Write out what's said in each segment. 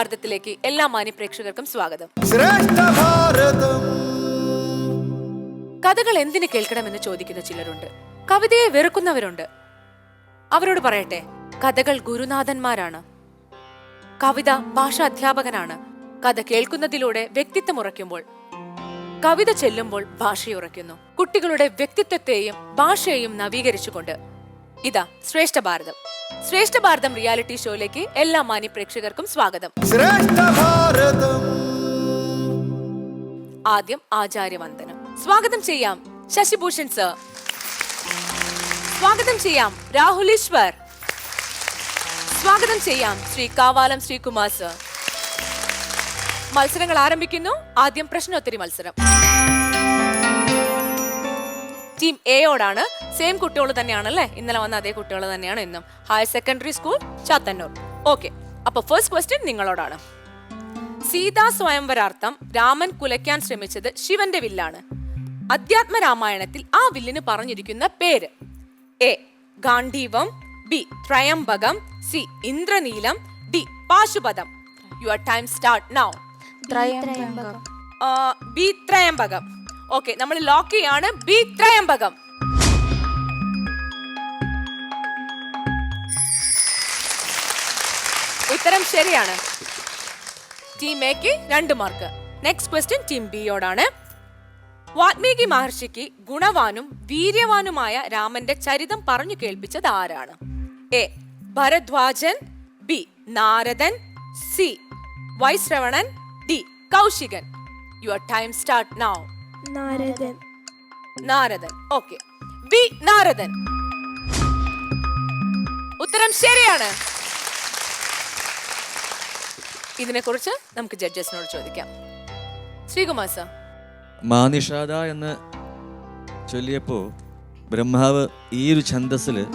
ഭാരതത്തിലേക്ക് എല്ലാ മാന്യ പ്രേക്ഷകർക്കും സ്വാഗതം. ശ്രേഷ്ഠ ഭാരതം. കഥകൾ എന്തിനു കേൾക്കണമെന്ന് ചോദിക്കുന്ന ചിലരുണ്ട്. കവിതയെ വെറുക്കുന്നവരുണ്ട്. അവരോട് പറയട്ടെ കഥകൾ ഗുരുനാഥന്മാരാണ്. കവിത ഭാഷാ അധ്യാപകനാണ് കഥ കേൾക്കുന്നതിലൂടെ വ്യക്തിത്വം ഉറയ്ക്കുമ്പോൾ കവിത ചെല്ലുമ്പോൾ ഭാഷയുറയ്ക്കുന്നു. കുട്ടികളുടെ വ്യക്തിത്വത്തെയും ഭാഷയെയും നവീകരിച്ചുകൊണ്ട് ഇതാ ശ്രേഷ്ഠ ഭാരതം. ശ്രേഷ്ഠ ഭാരതം റിയാലിറ്റി ഷോയിലേക്ക് എല്ലാ മാന്യ പ്രേക്ഷകർക്കും സ്വാഗതം. ആദ്യം ആചാര്യവന്ദനം. സ്വാഗതം ചെയ്യാം ശശിഭൂഷൺ സർ. സ്വാഗതം ചെയ്യാം രാഹുലീശ്വർ. സ്വാഗതം ചെയ്യാം ശ്രീ കാവാലം ശ്രീകുമാർ സർ. മത്സരങ്ങൾ ആരംഭിക്കുന്നു. ആദ്യം പ്രശ്നോത്തരി മത്സരം. ടീം എയോടാണ് സെയിം കുട്ടികൾ തന്നെയാണ് അല്ലേ ഇന്നലെ വന്ന അതേ കുട്ടികൾ തന്നെയാണ് ഇന്നും. Higher secondary school Chathannoor okay അപ്പൊ ഫസ്റ്റ് ക്വസ്റ്റ്യൻ നിങ്ങളോടാണ്. സീതാ സ്വയംവരാർത്ഥം രാമൻ കുലയ്ക്കാൻ ശ്രമിച്ചത് ശിവന്റെ വില്ലാണ്. അധ്യാത്മ രാമായണത്തിൽ ആ വില്ലിന് പറഞ്ഞിരിക്കുന്ന പേര്. A Gandeevam. B Thrayambakam. C Indraneelam. D Pashupatham. Your time start now B Thrayambakam. Okay നമ്മൾ ലോക്ക് ചെയ്യാണ് ബി ത്രയംബകം. ഉത്തരം ശരിയാണ്. ടീം എക്ക് രണ്ട് മാർക്ക് നെക്സ്റ്റ് ക്വസ്റ്റ്യൻ ടീം ബിയോടാണ് വാത്മീകി മഹർഷിക്ക് ഗുണവാനും വീര്യവാനുമായ രാമന്റെ ചരിതം പറഞ്ഞു കേൾപ്പിച്ചത് ആരാണ്? A Bharadwajan. B Naradan. C Vaishravanan. D Kaushikan. Your time start now Naradan. Naradan. Okay. B Naradan. ഉത്തരം ശരിയാണ്. ഇതിനെക്കുറിച്ച് നമുക്ക് ജഡ്ജസിനോട് ചോദിക്കാം. ശ്രീകുമാർ സർ. മാനിഷാദ എന്ന് ചൊല്ലിയപ്പോൾ ബ്രഹ്മാവ് ഈ ഒരു ഛന്തസ്സിൽ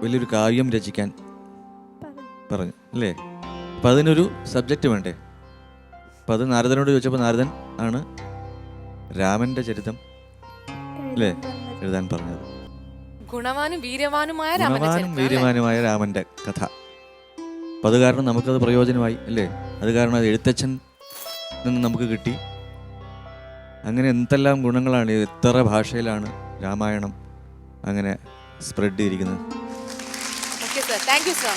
വലിയൊരു കാവ്യം രചിക്കാൻ പറഞ്ഞു അല്ലേ? അപ്പം അതിനൊരു സബ്ജക്റ്റ് വേണ്ടേ? അപ്പം അത് നാരദനോട് ചോദിച്ചപ്പോൾ നാരദൻ ആണ് രാമന്റെ ചരിതം അല്ലേ? എഴുതാൻ പറഞ്ഞത്. ഗുണവാനും വീര്യവാനുമായ രാമന്റെ ഗുണവാനും വീര്യവാനുമായ രാമന്റെ കഥ. അപ്പം അത് കാരണം നമുക്കത് പ്രയോജനമായി അല്ലേ? അത് കാരണം അത് എഴുത്തച്ഛൻ നിന്ന് നമുക്ക് കിട്ടി. അങ്ങനെ എന്തെല്ലാം ഗുണങ്ങളാണ് എത്ര ഭാഷയിലാണ് രാമായണം അങ്ങനെ സ്പ്രെഡ് ചെയ്തിരിക്കുന്നത്. Okay sir thank sir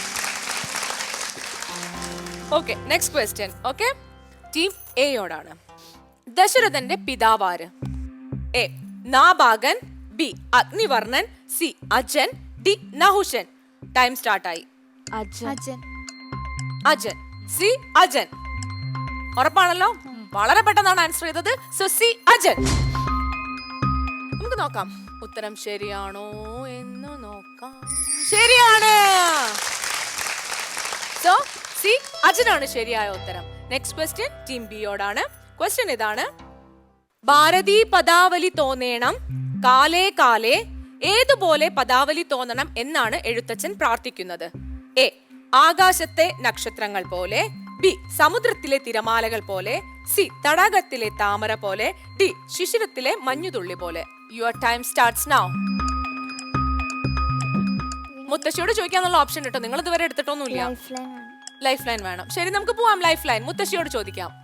okay next question okay team എയോടാണ് ദശരഥന്റെ പിതാവാര്. A. Nabhagan B. Agnivarnan C. Ajan D. Nahushan time സ്റ്റാർട്ടായി. Ajan. Ajan. C. Ajan. ഉറപ്പാണല്ലോ? വളരെ പെട്ടെന്നാണ് ആൻസർ ചെയ്തത്. So C. അജൻ. നമുക്ക് നോക്കാം. ഉത്തരം ശരിയാണോ എന്ന് നോക്കാം. ശരിയാണ്. So C. അജനാണ് ശരിയായ ഉത്തരം. നെക്സ്റ്റ് ക്വസ്റ്റ്യൻ ടീം ബിയോടാണ് ക്വസ്റ്റ്യൻ ഇതാണ്. ഭാരതീ പദാവലി തോന്നേണം കാലേ കാലേ ഏതുപോലെ പദാവലി തോന്നണം എന്നാണ് എഴുത്തച്ഛൻ പ്രാർത്ഥിക്കുന്നത്. എ ആകാശത്തെ നക്ഷത്രങ്ങൾ പോലെ ബി സമുദ്രത്തിലെ തിരമാലകൾ പോലെ സി തടാകത്തിലെ താമര പോലെ ഡി ശിശിരത്തിലെ മഞ്ഞുതുള്ളി പോലെ. യുവർ ടൈം സ്റ്റാർട്ട്സ് നൗ മുത്തശ്ശിയോട് ചോദിക്കാന്നുള്ള ഓപ്ഷൻ കിട്ടും നിങ്ങൾ ഇതുവരെ എടുത്തിട്ടൊന്നുമില്ല. ലൈഫ് ലൈൻ ആണ്. ലൈഫ് ലൈൻ വേണം. ശരി നമുക്ക് പോവാം. ലൈഫ് ലൈൻ മുത്തശ്ശിയോട് ചോദിക്കാം.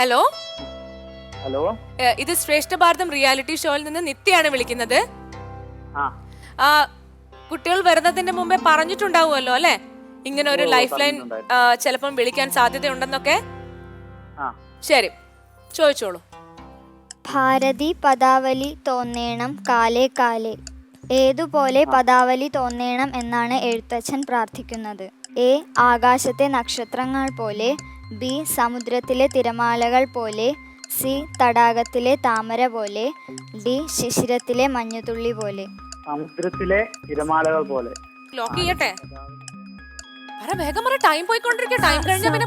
ഹലോ ഹലോ ഇത് ശ്രേഷ്ഠ ഭാരതം റിയാലിറ്റി ഷോയിൽ നിന്ന് നിത്യയാണ് വിളിക്കുന്നത്. കുട്ടികൾ വരുന്നതിന്റെ മുമ്പേ പറഞ്ഞിട്ടുണ്ടാവുമല്ലോ അല്ലെ? ഇങ്ങനെ ഒരു ലൈഫ് ലൈൻ. ചിലപ്പം വിളിക്കാൻ സാധ്യതയുണ്ടെന്നൊക്കെ? ആ. ശരി ചോദിച്ചോളൂ. ഭാരതി പദാവലി തോന്നേണം കാലേ കാലേ. ഏതുപോലെ പദാവലി തോന്നേണം എന്നാണ് എഴുത്തച്ഛൻ പ്രാർത്ഥിക്കുന്നത്. എ ആകാശത്തെ നക്ഷത്രങ്ങൾ പോലെ ബി സമുദ്രത്തിലെ തിരമാലകൾ പോലെ സി തടാകത്തിലെ താമര പോലെ ഡി ശിശിരത്തിലെ മഞ്ഞുതുള്ളി പോലെ. സമുദ്രത്തിലെ തിരമാലകൾ പോലെ. ലോക്ക് ചെയ്യട്ടെ? പറ വേഗം പറ ടൈം പോയിക്കൊണ്ടിരിക്കുക ടൈം കഴിഞ്ഞ പിന്നെ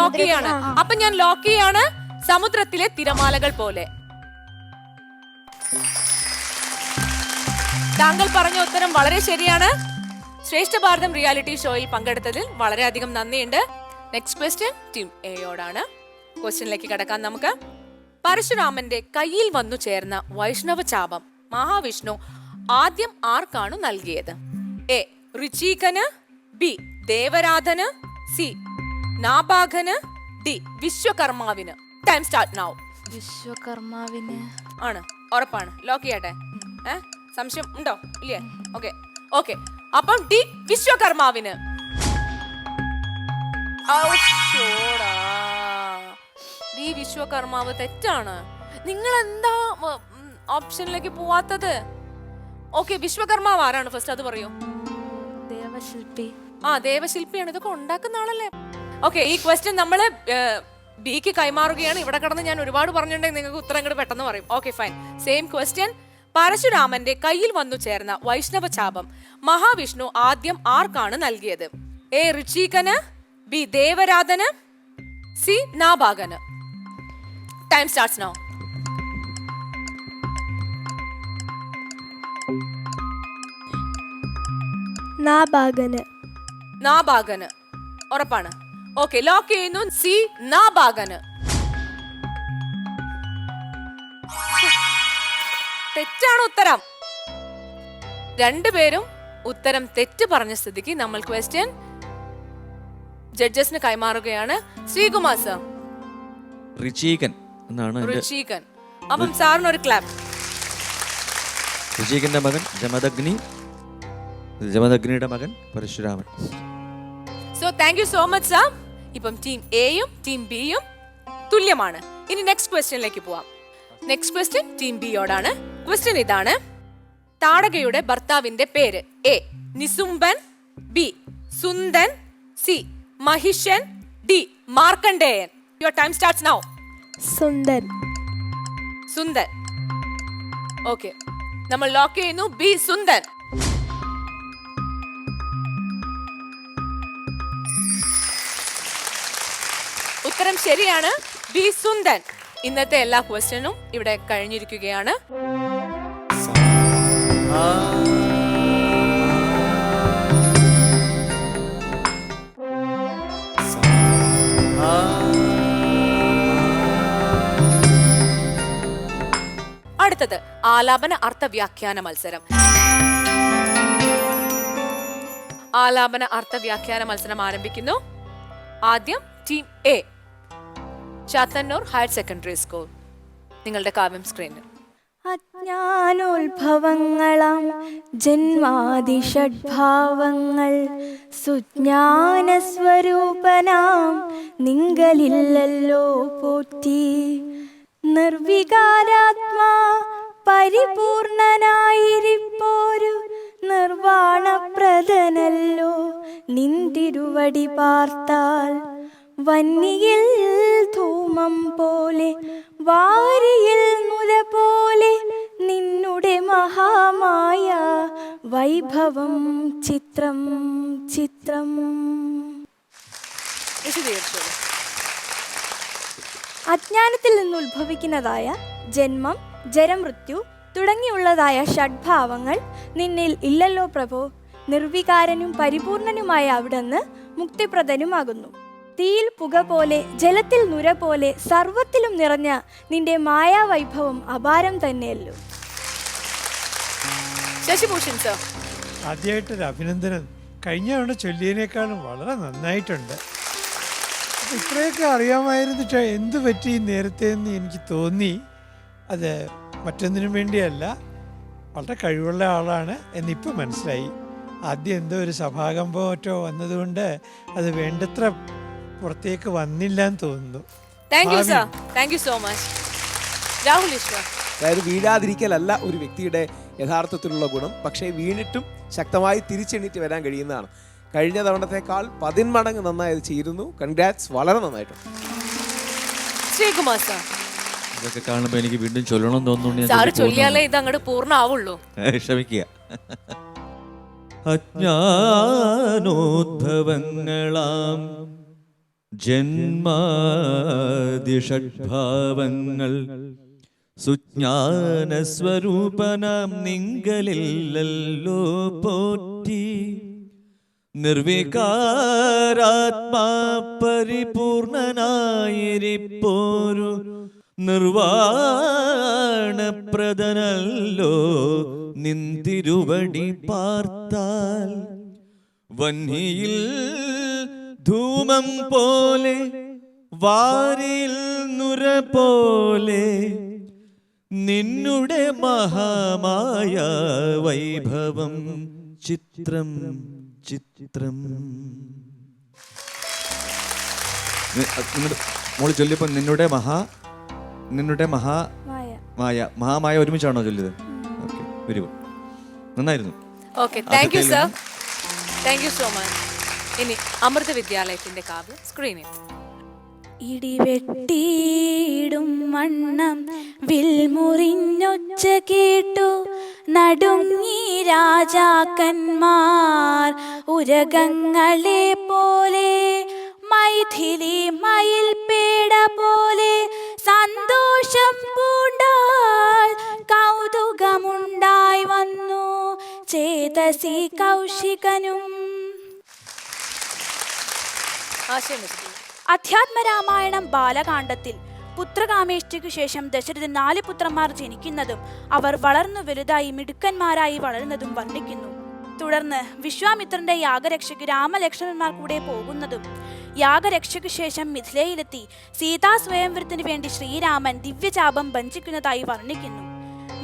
ലോക്ക് ചെയ്യാണ്. അപ്പൊ ഞാൻ ലോക്ക് ചെയ്യാണ് സമുദ്രത്തിലെ തിരമാലകൾ പോലെ. താങ്കൾ പറഞ്ഞ ഉത്തരം വളരെ ശരിയാണ്. ശ്രേഷ്ഠ ഭാരതം റിയാലിറ്റി ഷോയിൽ പങ്കെടുത്തതിൽ വളരെയധികം നന്ദിയുണ്ട്. നെക്സ്റ്റ് ക്വസ്റ്റ്യൻ ടീം എയോടാണ് ക്വസ്റ്റ്യനിലേക്ക് കിടക്കാൻ നമുക്ക്. പരശുരാമന്റെ കയ്യിൽ വന്നു ചേർന്ന വൈഷ്ണവ ചാപം മഹാവിഷ്ണു ആദ്യം ആർക്കാണ് നൽകിയത്? എ ഋചീകന് ബി ദേവരാധന്. സി നാഭാഗന്. ഡി വിശ്വകർമാവിന്. ടൈം സ്റ്റാർട്ട് നൗ വിശ്വകർമാവിന്. ആണ് ഉറപ്പാണ്. ലോക്ക് ചെയ്യട്ടെ. ഏ സംശയം ഉണ്ടോ? ഇല്ലേ? ഓക്കെ ഓക്കെ അപ്പം ഡി വിശ്വകർമാവിന്. ഔ, വിശ്വകർമാവ് തെറ്റാണ്. നിങ്ങൾ എന്താ ഓപ്ഷനിലേക്ക് പോവാത്തത്? ഓക്കെ വിശ്വകർമാവ് ആരാണ്? ഫസ്റ്റ് അത് പറയൂ. ദേവശില്പി. ആ ദേവശില്പിയാണ്. ഇതൊക്കെ ഉണ്ടാക്കുന്ന ആളല്ലേ? ഓക്കെ ഈ ക്വസ്റ്റ്യൻ നമ്മൾ ബിക്ക് കൈമാറുകയാണ്. ഇവിടെ കടന്ന് ഞാൻ ഒരുപാട് പറഞ്ഞിട്ടുണ്ടെങ്കിൽ നിങ്ങൾക്ക് ഉത്തരം ഇങ്ങോട്ട് പെട്ടെന്ന് പറയും. ഓക്കെ ഫൈൻ സെയിം ക്വസ്റ്റ്യൻ പരശുരാമന്റെ കയ്യിൽ വന്നു ചേർന്ന വൈഷ്ണവ ചാപം. മഹാവിഷ്ണു ആദ്യം ആർക്കാണ് നൽകിയത്? എ ഋചീകന് ബി ദേവരാധന് സി നാഭാഗന്. ടൈം സ്റ്റാർട്ട്സ് നൗ നാഭാഗന്. നാഭാഗന്. ഉറപ്പാണ്. ഓക്കെ ലോക്ക് ചെയ്യുന്നു. സി നാഭാഗന്. തെറ്റാണ് ഉത്തരം. രണ്ടുപേരും ഉത്തരം തെറ്റ് പറഞ്ഞ സ്ഥിതിക്ക് നമ്മൾ ക്വസ്റ്റ്യൻ ജഡ്ജസിന് കൈമാറുകയാണ് ശ്രീകുമാർ സർ. ഋചീകൻ എന്നാണ് എന്റെ ഋഷീകൻ അപ്പം സാറിന് ഒരു ക്ലാപ്പ്. ഋചീകന്റെ മകൻ ജമദഗ്നി ജമദഗ്നിയുടെ മകൻ Parashuraman. So thank you so much sir ഇപ്പം ടീം എയും ടീം ബിയും തുല്യമാണ്. ഇനി നെക്സ്റ്റ് ക്വസ്റ്റ്യനിലേക്ക് പോവാം. നെക്സ്റ്റ് ക്വസ്റ്റ്യൻ ടീം ബിയോടാണ് ക്വസ്റ്റ്യൻ ഇതാണ്. താടകയുടെ ഭർത്താവിന്റെ പേര് A Nisumbhan B Sundan C Mahishan D Markandeyan your time starts now Sundar Sundar okay നമ്മൾ ലോക്ക് ചെയ്യുന്നു. ബി സുന്ദർ ഉത്തരം ശരിയാണ്. ബി സുന്ദൻ. ഇന്നത്തെ എല്ലാ ക്വസ്റ്റ്യനും ഇവിടെ കഴിഞ്ഞിരിക്കുകയാണ്. അടുത്തത് ആലാപന അർത്ഥവ്യാഖ്യാന മത്സരം. ആലാപന അർത്ഥവ്യാഖ്യാന മത്സരം ആരംഭിക്കുന്നു. ആദ്യം team A Chathannoor higher secondary school നിങ്ങളുടെ കാവ്യം സ്ക്രീനിൽ അജ്ഞാനോത്ഭവങ്ങളാം ജന്മാതി ഷഡ്ഭാവങ്ങൾ നിങ്ങളില്ലല്ലോ പോറ്റി. നിർവികാരാത്മാ പരിപൂർണനായിരിപ്പോരു നിർവാണപ്രദനല്ലോ. നിന്തിരുവടി പാർത്താൽ വന്നിയിൽ ധൂമം പോലെ വാരിയിൽ മുല പോലെ നിന്നുടെ മഹാമായ വൈഭവം ചിത്രം ചിത്രം. വിശദീകരിച്ചോളൂ അജ്ഞാനത്തിൽ നിന്ന് ഉത്ഭവിക്കുന്നതായ ജന്മം ജരമൃത്യു തുടങ്ങിയുള്ളതായ ഷഡ്ഭാവങ്ങൾ നിന്നിൽ ഇല്ലല്ലോ പ്രഭോ. നിർവികാരനും പരിപൂർണനുമായ അവിടുന്ന് മുക്തിപ്രദനുമാകുന്നു. തീയിൽ പുക പോലെ ജലത്തിൽ നുര പോലെ സർവത്തിലും നിറഞ്ഞ നിന്റെ മായാവൈഭവം അപാരം തന്നെയല്ലോ. ശശിഭൂഷൺ സർ. ആദ്യമായിട്ടൊരു അഭിനന്ദനം. കഴിഞ്ഞ തവണ ചൊല്ലിയതിനേക്കാളും വളരെ നന്നായിട്ടുണ്ട്. ഇത്രയൊക്കെ അറിയാമായിരുന്നിട്ട് എന്ത് പറ്റി നേരത്തെ എന്ന് എനിക്ക് തോന്നി. അത് മറ്റൊന്നിനും വേണ്ടിയല്ല വളരെ കഴിവുള്ള ആളാണ് എന്നിപ്പോൾ മനസ്സിലായി. ആദ്യം എന്തോ ഒരു സഭാകമ്പോ മറ്റോ വന്നതുകൊണ്ട് അത് വേണ്ടത്ര പുറത്തേക്ക് വന്നില്ല എന്ന് തോന്നുന്നു thank you sir thank you so much Rahul Eshwar. അതായത് വീഴാതിരിക്കലല്ല ഒരു വ്യക്തിയുടെ യഥാർത്ഥത്തിലുള്ള ഗുണം പക്ഷേ വീണിട്ടും ശക്തമായി തിരിച്ചെണീറ്റ് വരാൻ കഴിയുന്നതാണ്. കഴിഞ്ഞ തവണത്തേക്കാൾ പതിന്മടങ്ങ് നന്നായി ചെയ്തിരുന്നു. ചെയ്യുന്നു കൺഗ്രാറ്റ്സ് വളരെ നന്നായിട്ടുണ്ട്. ശ്രീകുമാർ സർ. ഇതൊക്കെ കാണുമ്പോൾ എനിക്ക് വീണ്ടും ചൊല്ലണം തോന്നുന്നു ഞാൻ സാറ് ചൊല്ലി ചൊല്ലിയാലേ ഇത് അങ്ങോട്ട് പൂർണമാവുള്ളൂ. ക്ഷമിക്കുക. അജ്ഞാനോദ്ധവങ്ങളാം ജന്മാതിഷഡ്ഭാവങ്ങൾ സുജ്ഞാന സ്വരൂപനാം നിങ്കലില്ലല്ലോ പോറ്റി നിർവികാരാത്മാ പരിപൂർണനായിരിപ്പോരു നിർവാണപ്രദനല്ലോ നിന്തിരുവടി പാർത്താൽ. വന്നിയിൽ ധൂമം പോലെ വാരിൽ നുര പോലെ നിന്നുടെ മഹാമായ വൈഭവം ചിത്രം ചിത്രം. മോൾ ചൊല്ലിയപ്പോൾ നിന്നുടെ മഹാ നിന്നുടെ മഹാ മായ. മായ മഹാമായ ഒരുമിച്ചാണോ ചൊല്ലിയത്? ഓക്കെ വെരി ഗുഡ് നന്നായിരുന്നു. Okay thank you sir thank you so much ഇനി അമൃത വിദ്യാലയത്തിന്റെ കാവ്യം സ്ക്രീനിൽ ഇടിവെട്ടിയിടും വണ്ണം. വിൽമുറിഞ്ഞൊച്ച കേട്ടു നടുങ്ങി രാജാക്കന്മാർ. ഉരകങ്ങളെ പോലെ മൈഥിലി മയിൽ പേട പോലെ സന്തോഷം പൂണ്ടാൾ കൗതുകമുണ്ടായി വന്നു ചേതസി കൗശികനും. ആശയം അധ്യാത്മരാമായണം ബാലകാണ്ഡത്തിൽ പുത്രകാമേഷ്ടിക്കു ശേഷം ദശരഥൻ നാല് പുത്രന്മാർ ജനിക്കുന്നതും അവർ വളർന്നു വലുതായി മിടുക്കന്മാരായി വളരുന്നതും വർണിക്കുന്നു. തുടർന്ന് വിശ്വാമിത്രന്റെ യാഗരക്ഷയ്ക്ക് രാമലക്ഷ്മണന്മാർ കൂടെ പോകുന്നതും യാഗരക്ഷയ്ക്ക് ശേഷം മിഥിലയിലെത്തി സീതാ സ്വയംവരത്തിന് വേണ്ടി ശ്രീരാമൻ ദിവ്യചാപം ഭഞ്ചിക്കുന്നതായി വർണിക്കുന്നു.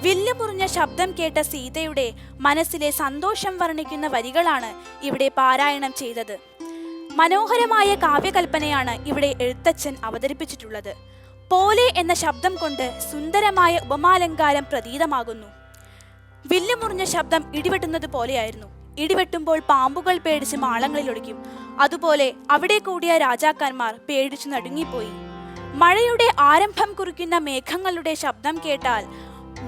വില്ല് മുറിഞ്ഞ ശബ്ദം കേട്ട സീതയുടെ മനസ്സിലെ സന്തോഷം വർണിക്കുന്ന വരികളാണ് ഇവിടെ പാരായണം ചെയ്തത്. മനോഹരമായ കാവ്യകൽപ്പനയാണ് ഇവിടെ എഴുത്തച്ഛൻ അവതരിപ്പിച്ചിട്ടുള്ളത്. പോലെ എന്ന ശബ്ദം കൊണ്ട് സുന്ദരമായ ഉപമാലങ്കാരം പ്രതീതമാകുന്നു. വില്ലുമുറിഞ്ഞ ശബ്ദം ഇടിവെട്ടുന്നത് പോലെയായിരുന്നു. ഇടിവെട്ടുമ്പോൾ പാമ്പുകൾ പേടിച്ച് മാളങ്ങളിൽ ഒളിക്കും. അതുപോലെ അവിടെ കൂടിയ രാജാക്കന്മാർ പേടിച്ചു നടുങ്ങിപ്പോയി. മഴയുടെ ആരംഭം കുറിക്കുന്ന മേഘങ്ങളുടെ ശബ്ദം കേട്ടാൽ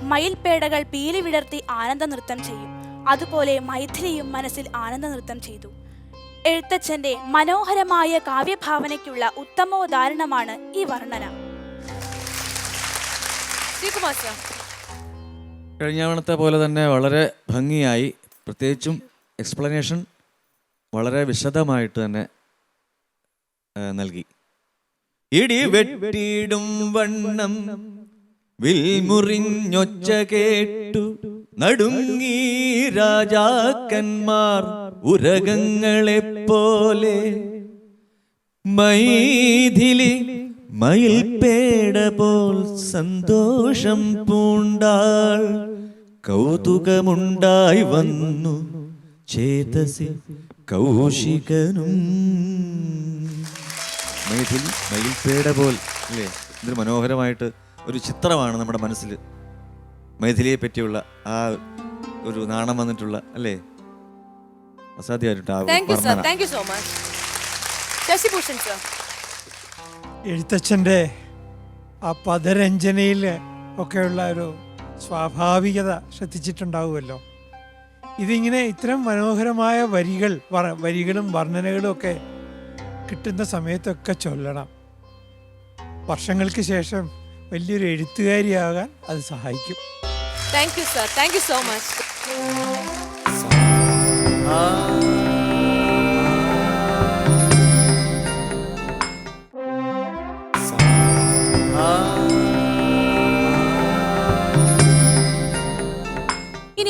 മയിൽപേടകൾ പീലി വിടർത്തി ആനന്ദ നൃത്തം ചെയ്യും. അതുപോലെ മൈഥിലിയും മനസ്സിൽ ആനന്ദ നൃത്തം ചെയ്തു. എഴുത്തച്ഛന്റെ മനോഹരമായ കാവ്യഭാവനയ്ക്കുള്ള ഉത്തമോദാഹരണമാണ് ഈ വർണന. ശ്രീകുമാർ സർ കഴിഞ്ഞ തവണത്തെ പോലെ തന്നെ വളരെ ഭംഗിയായി പ്രത്യേകിച്ചും എക്സ്പ്ലനേഷൻ വളരെ വിശദമായിട്ട് തന്നെ നൽകി. ഇടി വെട്ടിയിടും വണ്ണം വിൽമുറിഞ്ഞൊച്ച കേട്ടു നടുങ്ങി രാജാക്കന്മാർ ഉരകങ്ങളെ പോലെ മൈഥിലി മയിൽപേട പോൽ സന്തോഷം പൂണ്ടാൾ കൗതുകമുണ്ടായി വന്നു ചേതസി കൗശികനും. മൈഥിലി മയിൽപേട പോൽ അല്ലേ? ഇതൊരു മനോഹരമായിട്ട് ഒരു ചിത്രമാണ് നമ്മുടെ മനസ്സിൽ. മൈഥിലിയെ പറ്റിയുള്ള ആ ഒരു നാണം വന്നിട്ടുള്ള അല്ലേ? Thank you sir വർണന. Thank you so much Shashibhushan sir എഴുത്തച്ഛന്റെ ആ പദരഞ്ജനയിൽ ഒക്കെയുള്ള ഒരു സ്വാഭാവികത ശ്രദ്ധിച്ചിട്ടുണ്ടാവുമല്ലോ. ഇതിങ്ങനെ ഇത്തരം മനോഹരമായ വരികൾ വരികളും വർണനകളും ഒക്കെ കിട്ടുന്ന സമയത്തൊക്കെ ചൊല്ലണം. വർഷങ്ങൾക്ക് ശേഷം വലിയൊരു എഴുത്തുകാരിയാകാൻ അത് സഹായിക്കും. Thank you sir thank you so much ഇനി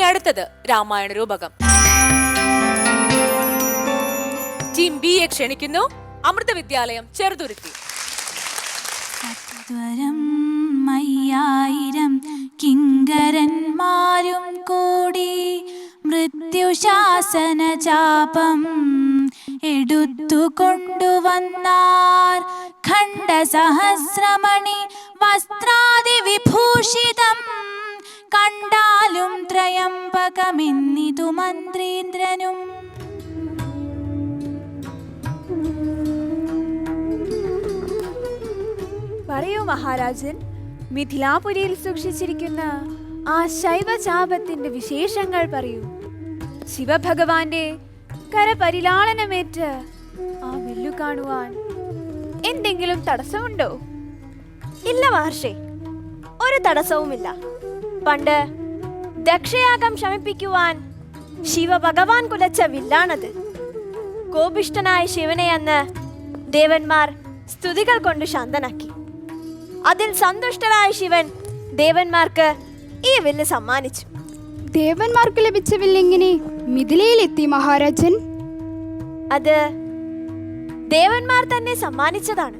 അടുത്തത് രാമായണ രൂപകം. ടീം ബി എ ക്ഷണിക്കുന്നു. അമൃത വിദ്യാലയം ചെറുതുരുത്തി. മയ്യായിരം കിങ്കരന്മാരും കൂടി മൃത്യുശാസന ചാപം എടുത്തു കൊണ്ടുവന്നാർ ഖണ്ഡസഹസ്രമണി വസ്ത്രാദി വിഭൂഷിതം കണ്ടാലും ത്രയംബകമെന്നിതു മന്ത്രീന്ദ്രനും. പറയൂ മഹാരാജൻ മിഥിലാപുരിയിൽ സൂക്ഷിച്ചിരിക്കുന്ന ആ ശൈവചാപത്തിന്റെ വിശേഷങ്ങൾ പറയൂ. ശിവഭഗവാന്റെ കരപരിലാളനമേറ്റ് ആ വില്ലു കാണുവാൻ എന്തെങ്കിലും തടസ്സമുണ്ടോ? ഇല്ല മഹർഷി ഒരു തടസ്സവുമില്ല. പണ്ട് ദക്ഷയാഗം ശമിപ്പിക്കുവാൻ ശിവഭഗവാൻ കുലച്ച വില്ലാണത്. കോപിഷ്ടനായ ശിവനെ അന്ന് ദേവന്മാർ സ്തുതികൾ കൊണ്ട് ശാന്തനാക്കി. അതിൽ സന്തുഷ്ടനായ ശിവൻ ദേവന്മാർക്ക് ഈ വില്ല് സമ്മാനിച്ചു. ദേവന്മാർക്ക് ലഭിച്ച വില്ലെങ്ങനെ മിഥിലയിലെത്തി മഹാരാജൻ? അത് ദേവന്മാർ തന്നെ സമ്മാനിച്ചതാണ്.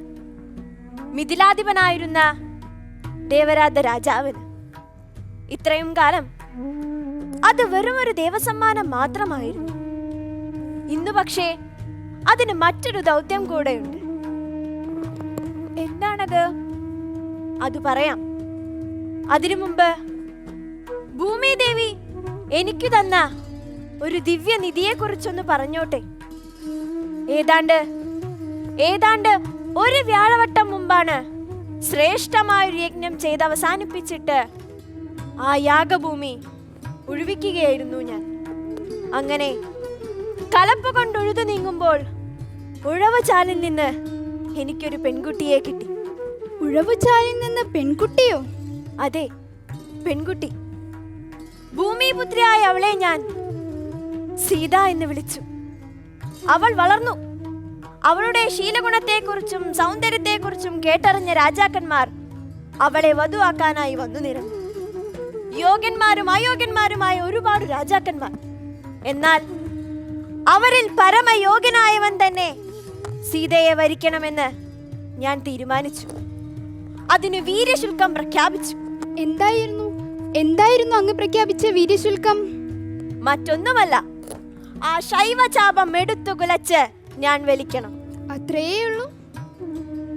മിഥിലാധിപനായിരുന്ന ദേവരാധ രാജാവിന്. ഇത്രയും കാലം അത് വെറും ഒരു ദേവസമ്മാനം മാത്രമായിരുന്നു. ഇന്ന് പക്ഷേ അതിന് മറ്റൊരു ദൗത്യം കൂടെയുണ്ട്. എന്താണത്? അത് പറയാം. അതിനു മുമ്പ് ഭൂമി ദേവി എനിക്ക് തന്ന ഒരു ദിവ്യ നിധിയെ കുറിച്ചൊന്ന് പറഞ്ഞോട്ടെ? ഏതാണ്ട് ഏതാണ്ട് ഒരു വ്യാഴവട്ടം മുമ്പാണ് ശ്രേഷ്ഠമായ ഒരു യജ്ഞം ചെയ്ത് അവസാനിപ്പിച്ചിട്ട് ആ യാഗഭൂമി ഒഴിവിക്കുകയായിരുന്നു ഞാൻ. അങ്ങനെ കലപ്പ കൊണ്ട് ഉഴുതു നീങ്ങുമ്പോൾ ഉഴവുചാലിൽ നിന്ന് എനിക്കൊരു പെൺകുട്ടിയെ കിട്ടി. ഉഴവുചാലിൽ നിന്ന് പെൺകുട്ടിയോ? അതെ പെൺകുട്ടി. ഭൂമിപുത്രിയായ അവളെ ഞാൻ സീത എന്ന് വിളിച്ചു. അവൾ വളർന്നു. അവളുടെ ശീലഗുണത്തെക്കുറിച്ചും സൗന്ദര്യത്തെക്കുറിച്ചും കേട്ടറിഞ്ഞ രാജാക്കന്മാർ അവളെ വധുവാക്കാനായി വന്നു നിരന്നു. യോഗ്യന്മാരും അയോഗ്യന്മാരുമായ ഒരുപാട് രാജാക്കന്മാർ. എന്നാൽ അവരിൽ പരമയോഗ്യനായവൻ തന്നെ സീതയെ വരിക്കണമെന്ന് ഞാൻ തീരുമാനിച്ചു. അതിന് വീര്യശുൽക്കം പ്രഖ്യാപിച്ചു. എന്തായിരുന്നു? എന്തായിരുന്നു അങ്ങ് പ്രഖ്യാപിച്ച വീര്യശുൽക്കം? മറ്റൊന്നുമല്ല. ആ ശൈവചാപം എടുത്തു കുലച്ച് ഞാൻ വലിക്കണം. അത്രയേ ഉള്ളൂ?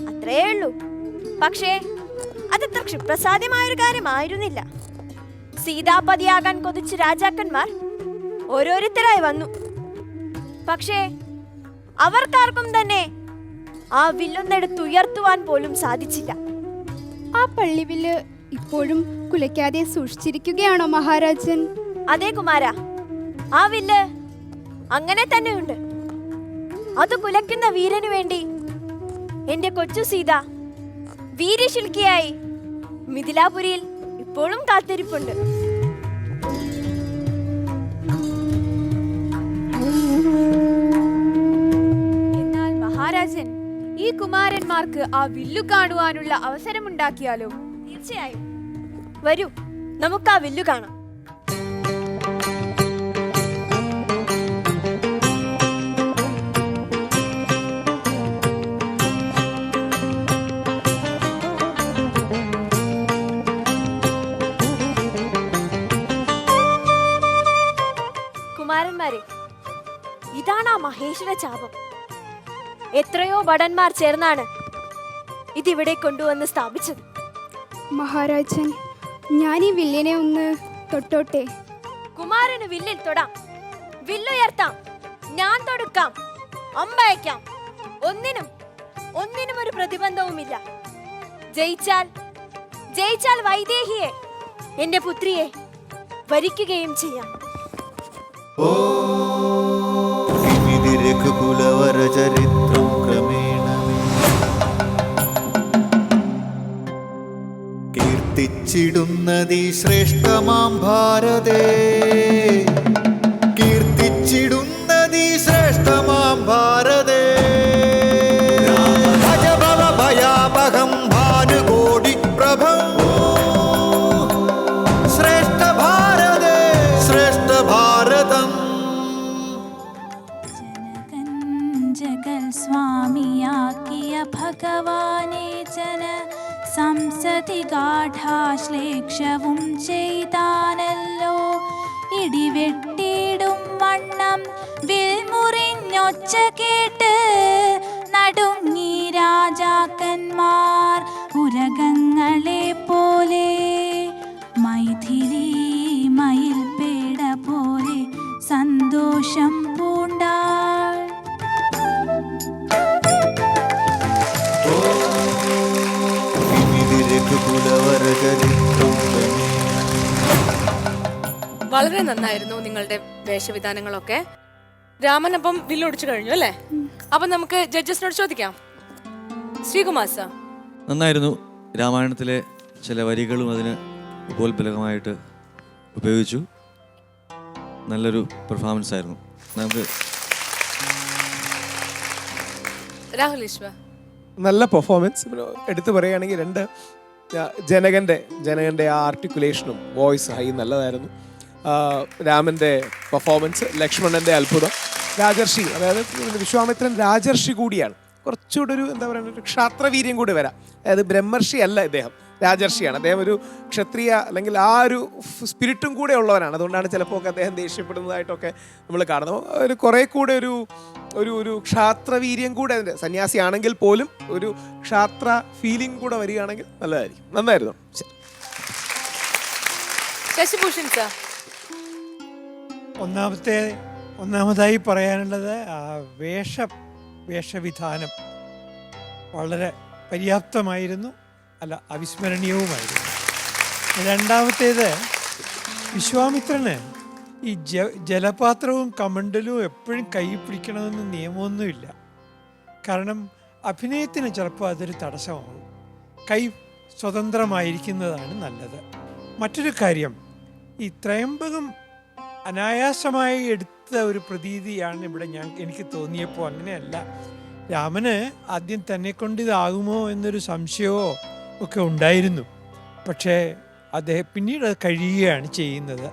അത്രേ ഉള്ളൂ. പക്ഷേ അതത്ര ക്ഷിപ്രസാധ്യമായൊരു കാര്യമായിരുന്നില്ല. സീതാപതിയാകാൻ കൊതിച്ച് രാജാക്കന്മാർ ഓരോരുത്തരായി വന്നു. പക്ഷേ അവർക്കാർക്കും തന്നെ ആ വില്ലൊന്നെടുത്തുയർത്തുവാൻ പോലും സാധിച്ചില്ല. ആ പള്ളിവില്ല് ഇപ്പോഴും കുലയ്ക്കാതെ സൂക്ഷിച്ചിരിക്കുകയാണോ മഹാരാജൻ? അതെ കുമാര ആ വില്ല് അങ്ങനെ തന്നെയുണ്ട്. അത് കുലയ്ക്കുന്ന വീരന് വേണ്ടി എന്റെ കൊച്ചു സീത വീര്യശിൽക്കിയായി മിഥിലാപുരിയിൽ ഇപ്പോഴും കാത്തിരിപ്പുണ്ട്. എന്നാൽ മഹാരാജൻ ഈ കുമാരന്മാർക്ക് ആ വില്ലു കാണുവാനുള്ള അവസരമുണ്ടാക്കിയാലോ? തീർച്ചയായും. വരൂ നമുക്ക് ആ വില്ലു കാണാം. ഇതാണ് ആ മഹേഷിന്റെ ചാപം. എത്രയോ ഭടന്മാർ ചേർന്നാണ് ഇതിവിടെ കൊണ്ടുവന്ന് സ്ഥാപിച്ചത്. മഹാരാജൻ ഞാൻ ഈ വില്ലിനെ ഒന്ന് തൊട്ടോട്ടെ? കുമാരന് വില്ലിൽ തൊടാം. വില്ലുയർത്താം. ഞാൻ തൊടുക്കാം. അമ്പയക്കാം. ഒന്നിനും ഒന്നിനും ഒരു പ്രതിബന്ധവുമില്ല. ജയിച്ചാൽ ജയിച്ചാൽ വൈദേഹിയെ എന്റെ പുത്രിയെ വരിക്കുകയും ചെയ്യാം. ഓ രഘുകുലവര കീർത്തിച്ചിടുന്നതീ ശ്രേഷ്ഠമാം ഭാരതേ. കീർത്തിച്ചിടുന്നതി ശ്രേഷ്ഠമാം ഭാരതേ. ഭജബല ഭയാപഹം ഭാനുകോടി പ്രഭം ശ്രേഷ്ഠ ഭാരതേ ശ്രേഷ്ഠ ഭാരതം. ജഗൽ സ്വാമിയാക്കിയ ഭഗവാനേ ജന സംസതി ഗാഠാശ്ലേക്ഷവും ചെയ്താനല്ലോ. ഇടിവെട്ടിയിടും വണ്ണം വിൽമുറിഞ്ഞൊച്ച കേട്ട് നടുങ്ങി രാജാക്കന്മാർ വളരെ നന്നായിരുന്നു നിങ്ങളുടെ വേഷവിധാനങ്ങളൊക്കെ. രാമൻ അപ്പം വില്ലൊടിച്ചു കഴിഞ്ഞു അല്ലേ? അപ്പൊ നമുക്ക് ജഡ്ജസിനോട് ചോദിക്കാം. ശ്രീകുമാർ സാർ. നന്നായിരുന്നു. രാമായണത്തിലെ ചില വരികളും അതിന് ഉപോത്ബലകമായിട്ട് ഉപയോഗിച്ചു. നല്ലൊരു പെർഫോമൻസ് ആയിരുന്നു. നമുക്ക് രാഹുൽ ഈശ്വർ നല്ല പെർഫോമൻസ് എടുത്തു പറയുകയാണെങ്കിൽ രണ്ട് ജനകന്റെ ജനകന്റെ ആ ആർട്ടിക്കുലേഷനും വോയിസ് ഹൈ നല്ലതായിരുന്നു. രാമന്റെ പെർഫോമൻസ് ലക്ഷ്മണന്റെ അത്ഭുതം. രാജർഷി അതായത് വിശ്വാമിത്രൻ രാജർഷി കൂടിയാണ്. കുറച്ചുകൂടെ ഒരു എന്താ പറയുക ഒരു ക്ഷാത്രവീര്യം കൂടി വരാം. അതായത് ബ്രഹ്മർഷി അല്ല ഇദ്ദേഹം രാജർഷിയാണ്. അദ്ദേഹം ഒരു ക്ഷത്രിയ അല്ലെങ്കിൽ ആ ഒരു സ്പിരിറ്റും കൂടെ ഉള്ളവരാണ് അതുകൊണ്ടാണ് ചിലപ്പോൾ ഒക്കെ അദ്ദേഹം ദേഷ്യപ്പെടുന്നതായിട്ടൊക്കെ നമ്മൾ കാണുന്നത്. ഒരു കുറേ കൂടെ ഒരു ഒരു ഒരു ക്ഷാത്രവീര്യം കൂടെ അതിന്റെ സന്യാസിയാണെങ്കിൽ പോലും ഒരു ക്ഷാത്ര ഫീലിംഗ് കൂടെ വരികയാണെങ്കിൽ നല്ലതായിരിക്കും. നന്നായിരുന്നു. ശരി. ശശിഭൂഷൺ സാർ. ഒന്നാമത്തെ ഒന്നാമതായി പറയാനുള്ളത് വേഷ വേഷവിധാനം വളരെ പര്യാപ്തമായിരുന്നു അല്ല അവിസ്മരണീയവുമായിരുന്നു. രണ്ടാമത്തേത് വിശ്വാമിത്രന് ഈ ജ ജലപാത്രവും കമണ്ടലും എപ്പോഴും കൈ പിടിക്കണമെന്ന് നിയമമൊന്നുമില്ല. കാരണം അഭിനയത്തിന് ചിലപ്പോൾ അതൊരു തടസ്സമാവും കൈ സ്വതന്ത്രമായിരിക്കുന്നതാണ് നല്ലത്. മറ്റൊരു കാര്യം ഈ ത്രയംബകം അനായാസമായി എടുത്ത ഒരു പ്രതീതിയാണ് ഇവിടെ ഞാൻ എനിക്ക് തോന്നിയപ്പോൾ അങ്ങനെയല്ല. രാമന് ആദ്യം തന്നെ കൊണ്ട് ഇതാകുമോ എന്നൊരു സംശയമോ ഒക്കെ ഉണ്ടായിരുന്നു. പക്ഷേ അദ്ദേഹം പിന്നീട് അത് കഴിയുകയാണ് ചെയ്യുന്നത്.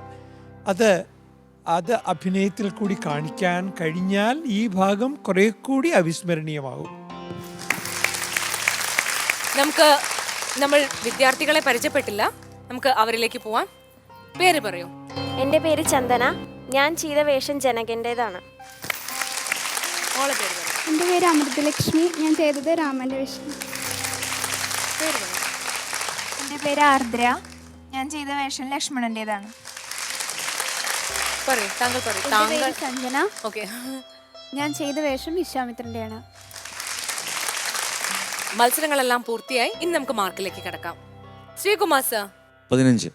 അത് അത് അഭിനയത്തിൽ കൂടി കാണിക്കാൻ കഴിഞ്ഞാൽ ഈ ഭാഗം കുറെ കൂടി അവിസ്മരണീയമാകും. നമുക്ക് നമ്മൾ വിദ്യാർത്ഥികളെ പരിചയപ്പെട്ടില്ല. നമുക്ക് അവരിലേക്ക് പോവാം. പേര് പറയൂ. എന്റെ പേര് ചന്ദന. ഞാൻ ചെയ്ത വേഷം ജനകന്റേതാണ്. എന്റെ പേര് പറയൂ. എന്റെ പേര് അമൃതലക്ഷ്മി. ഞാൻ ചെയ്തത് രാമന്റെ വേഷം. എന്റെ എന്റെ പേര് ആർദ്ര. ഞാൻ ചെയ്ത വേഷം ലക്ഷ്മണന്റേതാണ് സഞ്ജന ഓക്കെ. ഞാൻ ചെയ്ത വേഷം വിശ്വാമിത്രന്റെയാണ്. മത്സരങ്ങളെല്ലാം പൂർത്തിയായി. ഇനി നമുക്ക് മാർക്കിലേക്ക് കടക്കാം. ശ്രീകുമാർ സർ. പതിനഞ്ച്.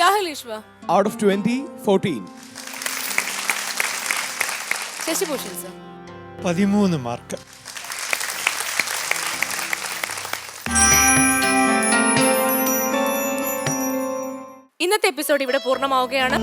Rahul Easwar out of twenty fourteen Sasibhushan sir. പതിമൂന്ന് മാർക്ക്. ഇന്നത്തെ എപ്പിസോഡ് ഇവിടെ പൂർണമാവുകയാണ്.